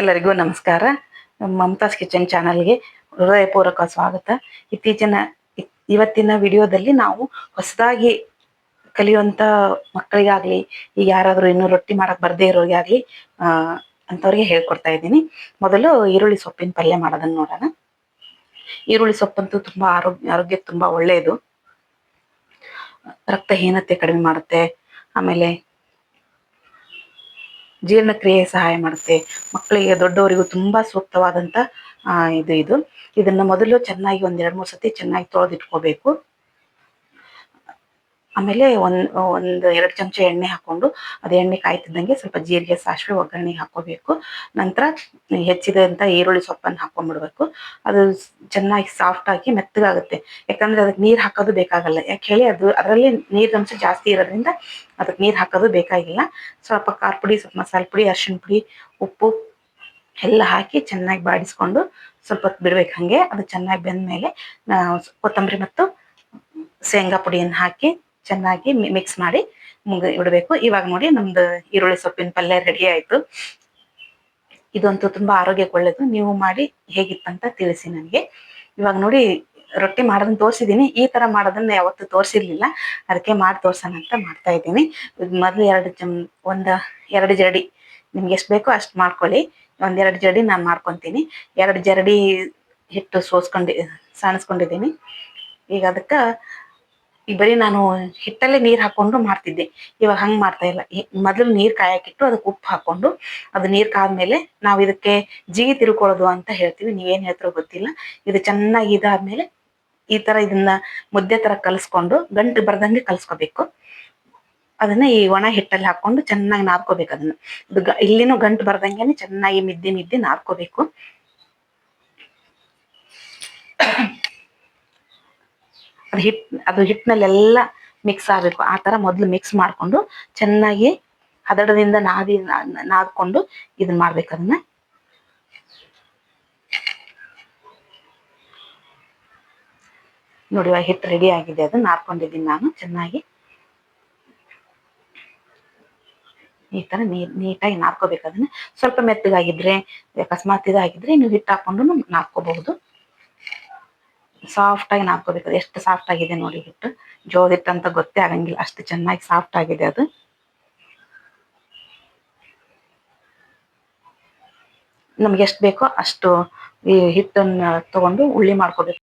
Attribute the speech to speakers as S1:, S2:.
S1: ಎಲ್ಲರಿಗೂ ನಮಸ್ಕಾರ. ಮಮತಾಸ್ ಕಿಚನ್ ಚಾನಲ್ಗೆ ಹೃದಯಪೂರ್ವಕ ಸ್ವಾಗತ. ಇತ್ತೀಚಿನ ಇವತ್ತಿನ ವಿಡಿಯೋದಲ್ಲಿ ನಾವು ಹೊಸದಾಗಿ ಕಲಿಯುವಂಥ ಮಕ್ಕಳಿಗಾಗ್ಲಿ, ಈಗ ಯಾರಾದ್ರೂ ಇನ್ನೂ ರೊಟ್ಟಿ ಮಾಡಕ್ ಬರ್ದೇ ಇರೋರಿಗಾಗ್ಲಿ, ಆ ಅಂತವ್ರಿಗೆ ಹೇಳ್ಕೊಡ್ತಾ ಇದ್ದೀನಿ. ಮೊದಲು ಈರುಳ್ಳಿ ಸೊಪ್ಪಿನ ಪಲ್ಯ ಮಾಡೋದನ್ನ ನೋಡೋಣ. ಈರುಳ್ಳಿ ಸೊಪ್ಪಂತೂ ತುಂಬಾ ಆರೋಗ್ಯ ಆರೋಗ್ಯಕ್ಕೆ ತುಂಬಾ ಒಳ್ಳೆಯದು. ರಕ್ತಹೀನತೆ ಕಡಿಮೆ ಮಾಡುತ್ತೆ. ಆಮೇಲೆ ಜೀರ್ಣಕ್ರಿಯೆ ಸಹಾಯ ಮಾಡುತ್ತೆ. ಮಕ್ಕಳಿಗೆ, ದೊಡ್ಡವರಿಗೂ ತುಂಬಾ ಸೂಕ್ತವಾದಂಥ ಇದು ಇದು. ಇದನ್ನ ಮೊದಲು ಚೆನ್ನಾಗಿ ಒಂದು ಎರಡು ಮೂರು ಸತಿ ಚೆನ್ನಾಗಿ ತೊಳೆದಿಟ್ಕೋಬೇಕು. ಆಮೇಲೆ ಒಂದು ಒಂದು ಎರಡು ಚಮಚ ಎಣ್ಣೆ ಹಾಕೊಂಡು ಅದು ಎಣ್ಣೆ ಕಾಯ್ತಿದ್ದಂಗೆ ಸ್ವಲ್ಪ ಜೀರಿಗೆ, ಸಾಸಿವೆ, ಒಗ್ಗರಣೆ ಹಾಕೋಬೇಕು ನಂತರ ಹೆಚ್ಚಿದಂತ ಈರುಳ್ಳಿ ಸೊಪ್ಪನ್ನು ಹಾಕೊಂಡ್ಬಿಡ್ಬೇಕು ಅದು ಚೆನ್ನಾಗಿ ಸಾಫ್ಟ್ ಆಗಿ ಮೆತ್ತಗಾಗುತ್ತೆ. ಯಾಕಂದ್ರೆ ಅದಕ್ಕೆ ನೀರು ಹಾಕೋದು ಬೇಕಾಗಲ್ಲ. ಯಾಕೆ ಹೇಳಿ ಅದು, ಅದರಲ್ಲಿ ನೀರಿನಂಶ ಜಾಸ್ತಿ ಇರೋದ್ರಿಂದ ಅದಕ್ಕೆ ನೀರು ಹಾಕೋದು ಬೇಕಾಗಿಲ್ಲ. ಸ್ವಲ್ಪ ಖಾರ ಪುಡಿ, ಸ್ವಲ್ಪ ಮಸಾಲೆ ಪುಡಿ, ಅರಿಶಿಣ ಪುಡಿ, ಉಪ್ಪು ಎಲ್ಲ ಹಾಕಿ ಚೆನ್ನಾಗಿ ಬಾಡಿಸ್ಕೊಂಡು ಸ್ವಲ್ಪ ಹೊತ್ತು ಬಿಡ್ಬೇಕು ಹಂಗೆ. ಅದು ಚೆನ್ನಾಗಿ ಬೆಂದ ಮೇಲೆ ಕೊತ್ತಂಬರಿ ಮತ್ತು ಶೇಂಗಾ ಪುಡಿಯನ್ನು ಹಾಕಿ ಚೆನ್ನಾಗಿ ಮಿಕ್ಸ್ ಮಾಡಿ ಮುಗ ಇಡಬೇಕು ಇವಾಗ ನೋಡಿ ನಮ್ದು ಈರುಳ್ಳಿ ಸೊಪ್ಪಿನ ಪಲ್ಯ ರೆಡಿ ಆಯ್ತು. ಇದಂತೂ ತುಂಬಾ ಆರೋಗ್ಯಕ್ಕೆ ಒಳ್ಳೇದು. ನೀವು ಮಾಡಿ ಹೇಗಿತ್ತಂತ ತಿಳಿಸಿ ನನಗೆ. ಇವಾಗ ನೋಡಿ ರೊಟ್ಟಿ ಮಾಡೋದನ್ನ ತೋರಿಸಿದೀನಿ ಈ ತರ ಮಾಡೋದನ್ನ ಯಾವತ್ತೂ ತೋರಿಸಿರ್ಲಿಲ್ಲ. ಅದಕ್ಕೆ ಮಾಡಿ ತೋರ್ಸೋಣ ಅಂತ ಮಾಡ್ತಾ ಇದ್ದೀನಿ. ಮೊದಲು ಎರಡು ಚಮ್, ಒಂದ, ಎರಡು ಜರಡಿ. ನಿಮ್ಗೆ ಎಷ್ಟು ಬೇಕೋ ಅಷ್ಟು ಮಾಡ್ಕೊಳ್ಳಿ. ಒಂದೆರಡು ಜರಡಿ ನಾನು ಮಾಡ್ಕೊತೀನಿ. ಎರಡು ಜರಡಿ ಹಿಟ್ಟು ಸೋಸ್ಕೊಂಡಿ ಸಾಣಿಸ್ಕೊಂಡಿದ್ದೀನಿ ಈಗ ಅದಕ್ಕೆ ಈಗ ಬರೀ ನಾನು ಹಿಟ್ಟಲ್ಲೇ ನೀರ್ ಹಾಕೊಂಡು ಮಾಡ್ತಿದ್ದೆ. ಇವಾಗ ಹಂಗೆ ಮಾಡ್ತಾ ಇಲ್ಲ. ಈ- ಮೊದಲು ನೀರ್ ಕಾಯಕ್ಕಿಟ್ಟು ಅದಕ್ಕೆ ಉಪ್ಪು ಹಾಕೊಂಡು ಅದು ನೀರ್ ಕಾದ್ಮೇಲೆ ನಾವು ಇದಕ್ಕೆ ಜಿಗಿ ತಿರುಕೊಳ್ಳೋದು ಅಂತ ಹೇಳ್ತೀವಿ. ನೀವೇನ್ ಹೇಳ್ತಾರೋ ಗೊತ್ತಿಲ್ಲ. ಇದು ಚೆನ್ನಾಗಿ ಇದಾದ್ಮೇಲೆ ಈ ತರ ಇದನ್ನ ಮುದ್ದೆ ತರ ಕಲಸ್ಕೊಂಡು ಗಂಟು ಬರ್ದಂಗೆ ಕಲಸ್ಕೋಬೇಕು. ಅದನ್ನ ಈ ಒಣ ಹಿಟ್ಟಲ್ಲಿ ಹಾಕೊಂಡು ಚೆನ್ನಾಗಿ ನಾದ್ಕೋಬೇಕು ಅದನ್ನ. ಇಲ್ಲಿನೂ ಗಂಟು ಬರ್ದಂಗೆ ಚೆನ್ನಾಗಿ ಮಿದ್ದಿ ಮಿದ್ದಿ ನಾದ್ಕೋಬೇಕು. ಅದು ಹಿಟ್, ಅದು ಹಿಟ್ಟಿನಲ್ಲೆಲ್ಲ ಮಿಕ್ಸ್ ಆಗಬೇಕು ಆ ತರ ಮೊದಲು ಮಿಕ್ಸ್ ಮಾಡ್ಕೊಂಡು ಚೆನ್ನಾಗಿ ಹದಡದಿಂದ ನಾದಿ ನಾದ್ಕೊಂಡು ಇದನ್ನ ಮಾಡ್ಬೇಕು ಅದನ್ನ ನೋಡಿ ಹಿಟ್ಟು ರೆಡಿ ಆಗಿದೆ. ಅದನ್ನ ನಾದ್ಕೊಂಡಿದ್ದೀನಿ ನಾನು ಚೆನ್ನಾಗಿ. ಈ ತರ ನೀಟಾಗಿ ನಾದ್ಕೋಬೇಕು ಅದನ್ನ. ಸ್ವಲ್ಪ ಮೆತ್ತಗಾಗಿದ್ರೆ, ಅಕಸ್ಮಾತ್ ಇದಾಗಿದ್ರೆ ನೀವು ಹಿಟ್ಟು ಹಾಕೊಂಡು ನಾದ್ಕೋಬಹುದು. ಸಾಫ್ಟ್ ಆಗಿ ನಾದ್ಕೋಬೇಕು ಎಷ್ಟು ಸಾಫ್ಟ್ ಆಗಿದೆ ನೋಡಿ ಹಿಟ್ಟು. ಜೋಳದ ಹಿಟ್ಟು ಅಂತ ಗೊತ್ತೇ ಆಗಂಗಿಲ್ಲ. ಅಷ್ಟು ಚೆನ್ನಾಗಿ ಸಾಫ್ಟ್ ಆಗಿದೆ ಅದು. ನಮ್ಗೆ ಎಷ್ಟು ಬೇಕೋ ಅಷ್ಟು ಈ ಹಿಟ್ಟನ್ನು ತಗೊಂಡು ಉಳ್ಳಿ ಮಾಡ್ಕೋಬೇಕು.